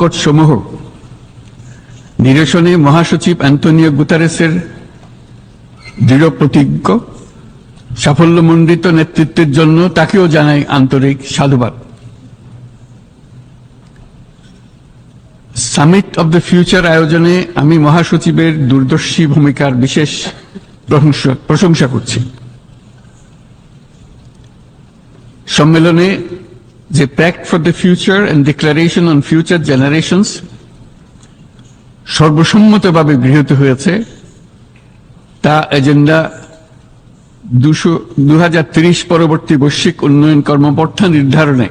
সংকট সমূহ নিরসনে মহাসচিব অ্যান্টনিও গুতারেসের দৃঢ় প্রতিজ্ঞ, সাফল্যমণ্ডিত নেতৃত্বের জন্য তাকেও জানাই আন্তরিক সাধুবাদ। সামিট অব দ্য ফিউচার আয়োজনে আমি মহাসচিবের দূরদর্শী ভূমিকার বিশেষ প্রশংসা প্রশংসা করছি। সম্মেলনে যে pact for the future and declaration on future generations সর্বসম্মতভাবে গৃহীত হয়েছে। তা এজেন্ডা দুশো দু পরবর্তী বৈশ্বিক উন্নয়ন কর্মপন্থা নির্ধারণে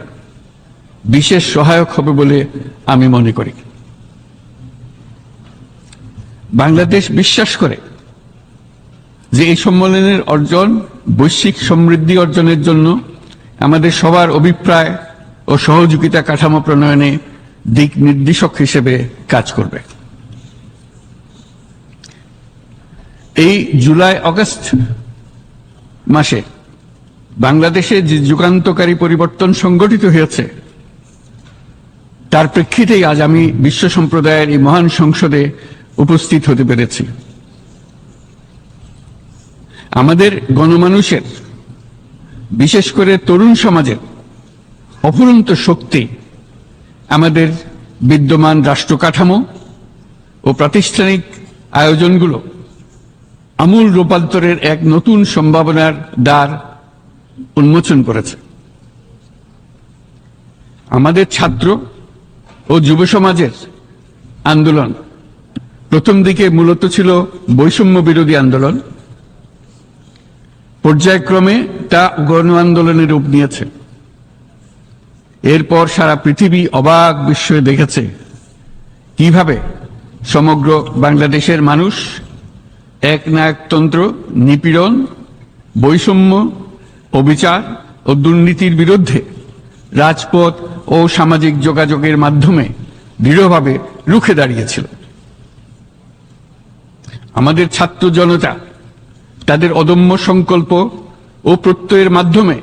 বিশেষ সহায়ক হবে বলে আমি মনে করি। বাংলাদেশ বিশ্বাস করে যে এই সম্মেলনের অর্জন, বৈশ্বিক সমৃদ্ধি অর্জনের জন্য আমাদের সবার অভিপ্রায় ও সহযোগিতা কাঠামো প্রণয়নে দিক নির্দেশক হিসেবে কাজ করবে। এই জুলাই অগস্ট মাসে বাংলাদেশে যে যুগান্তকারী পরিবর্তন সংগঠিত হয়েছে, তার প্রেক্ষিতেই আজ আমি বিশ্ব সম্প্রদায়ের এই মহান সংসদে উপস্থিত হতে পেরেছি। আমাদের গণমানুষের, বিশেষ করে তরুণ সমাজের অফুরন্ত শক্তি, আমাদের বিদ্যমান রাষ্ট্র কাঠামো ও প্রাতিষ্ঠানিক আয়োজনগুলো আমূল রূপান্তরের এক নতুন সম্ভাবনার দ্বার উন্মোচন করেছে। আমাদের ছাত্র ও যুব সমাজের আন্দোলন প্রথম দিকে মূলত ছিল বৈষম্য বিরোধী আন্দোলন। পর্যায়ক্রমে তা গণ আন্দোলনের রূপ নিয়েছে। এরপর সারা পৃথিবী অবাক বিস্ময়ে দেখেছে। কীভাবে সমগ্র বাংলাদেশের মানুষ, এক একনায়কতন্ত্র নিপীড়ন, বৈষম্য, অবিচার ও দুর্নীতির বিরুদ্ধে রাজপথ ও সামাজিক যোগাযোগের মাধ্যমে দৃঢ়ভাবে রুখে দাঁড়িয়েছিল। আমাদের ছাত্র জনতা, তাদের অদম্য সংকল্প ও প্রত্যয়ের মাধ্যমে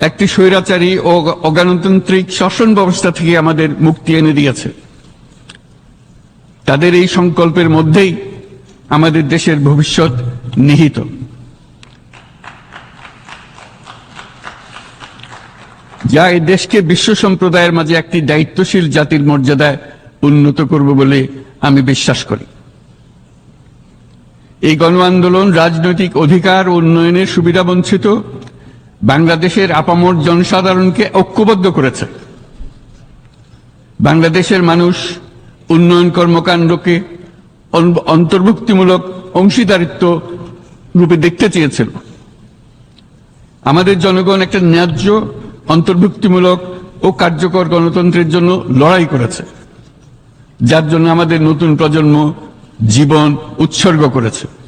একটি স্বৈরাচারী ও অগণতান্ত্রিক শাসন ব্যবস্থা থেকে আমাদের মুক্তি এনে দিয়েছে। তাদের এই সংকল্পের মধ্যেই আমাদের দেশের ভবিষ্যৎ নিহিত। যা এই দেশকে বিশ্ব সম্প্রদায়ের মাঝে একটি দায়িত্বশীল জাতির মর্যাদায় উন্নত করব বলে আমি বিশ্বাস করি। এই গণ আন্দোলন রাজনৈতিক অধিকার উন্নয়নের সুবিধা বঞ্চিত বাংলাদেশের আপামর জনসাধারণকে ঐক্যবদ্ধ করেছে। বাংলাদেশের মানুষ উন্নয়ন কর্মকাণ্ডকে অন- অন্তর্ভুক্তিমূলক অংশীদারিত্ব রূপে দেখতে চেয়েছিল। আমাদের জনগণ একটা ন্যায্য, অন্তর্ভুক্তিমূলক ও কার্যকর গণতন্ত্রের জন্য লড়াই করেছে, যার জন্য আমাদের নতুন প্রজন্ম জীবন উৎসর্গ করেছে।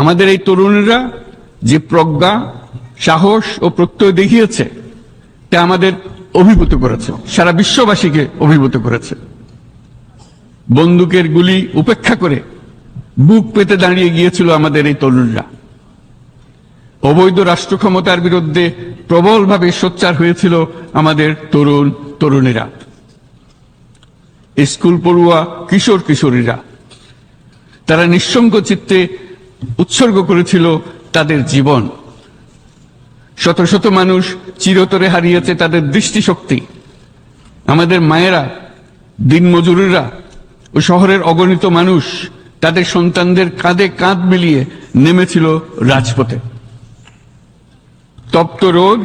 আমাদের এই তরুণীরা যে প্রজ্ঞা, সাহস ও প্রত্যয় দেখিয়েছে, তা আমাদের অভিভূত করেছে, সারা বিশ্ববাসীকে অভিভূত করেছে। বন্দুকের গুলি উপেক্ষা করে বুক পেতে দাঁড়িয়ে গিয়েছিল আমাদের এই তরুণরা। অবৈধ রাষ্ট্র ক্ষমতার বিরুদ্ধে প্রবলভাবে সোচ্চার হয়েছিল আমাদের তরুণ তরুণীরা। স্কুল পড়ুয়া কিশোর কিশোরীরা, তারা নিঃসঙ্গ চিত্তে উৎসর্গ করেছিল তাদের জীবন। শত শত মানুষ চিরতরে হারিয়েছে তাদের দৃষ্টিশক্তি। আমাদের মায়েরা, দিনমজুরিরা ও শহরের অগণিত মানুষ তাদের সন্তানদের কাঁধে কাঁধ মিলিয়ে নেমেছিল রাজপথে। তপ্ত রোদ,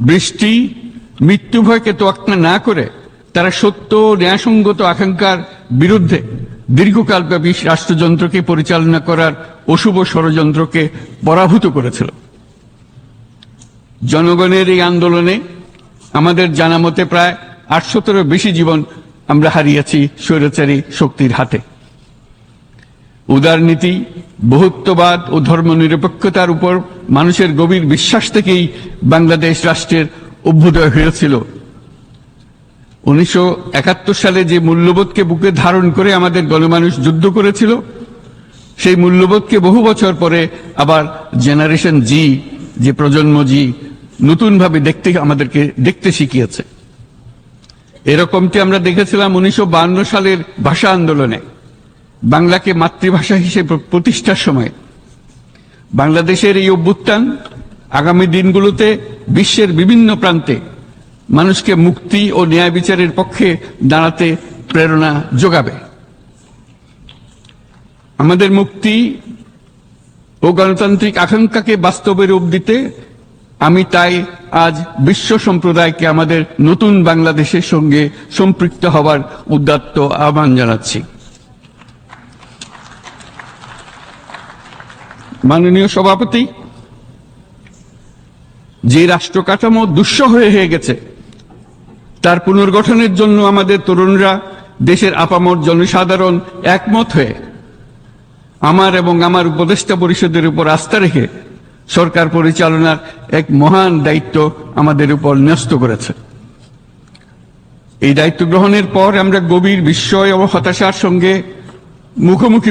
বৃষ্টি মৃত্যু ভয়কে তোয়াক্কা না করে তারা সত্য ন্যায়সঙ্গত আকাঙ্ক্ষার বিরুদ্ধে দীর্ঘকালব্যাপী রাষ্ট্রযন্ত্রকে পরিচালনা করার অশুভ ষড়যন্ত্রকে পরাভূত করেছিল। জনগণের এই আন্দোলনে আমাদের জানা মতে প্রায় আটশোতেরও বেশি জীবন আমরা হারিয়েছি স্বৈরাচারী শক্তির হাতে। উদারনীতি বহুত্ববাদ ও ধর্মনিরপেক্ষতার উপর মানুষের গভীর বিশ্বাস থেকেই বাংলাদেশ রাষ্ট্রের অভ্যুদয় হয়েছিল। উনিশশো একাত্তর সালে যে মূল্যবোধকে বুকে ধারণ করে আমাদের গণমানুষ যুদ্ধ করেছিল, সেই মূল্যবোধকে বহু বছর পরে আবার জেনারেশন জি, যে প্রজন্ম জি, নতুনভাবে দেখতে আমাদেরকে দেখতে শিখিয়েছে। এরকমটি আমরা দেখেছিলাম উনিশশো সালের ভাষা আন্দোলনে, বাংলাকে মাতৃভাষা হিসেবে প্রতিষ্ঠার সময়। বাংলাদেশের এই অভ্যুত্থান আগামী দিনগুলোতে বিশ্বের বিভিন্ন প্রান্তে মানুষকে মুক্তি ও ন্যায় বিচারের পক্ষে দাঁড়াতে প্রেরণা যোগাবে। আমাদের মুক্তি ও গণতান্ত্রিক আকাঙ্ক্ষাকে বাস্তবে রূপ দিতে আমি তাই আজ বিশ্ব সম্প্রদায়কে আমাদের নতুন বাংলাদেশের সঙ্গে সম্পৃক্ত হওয়ার উদ্যাত্ত আহ্বান জানাচ্ছি। মাননীয় সভাপতি, যে রাষ্ট্র কাঠামো দুঃসহ হয়ে গেছে তার পুনর্গঠনের জন্য আমাদের তরুণরা দেশের আপামর জনসাধারণ একমত হয়ে আমার এবং আমার উপদেষ্টা পরিষদের উপর আস্থা রেখে সরকার পরিচালনার এক মহান দায়িত্ব আমাদের উপর ন্যস্ত করেছে। এই দায়িত্ব গ্রহণের পর আমরা গভীর বিস্ময় ও হতাশার সঙ্গে মুখোমুখি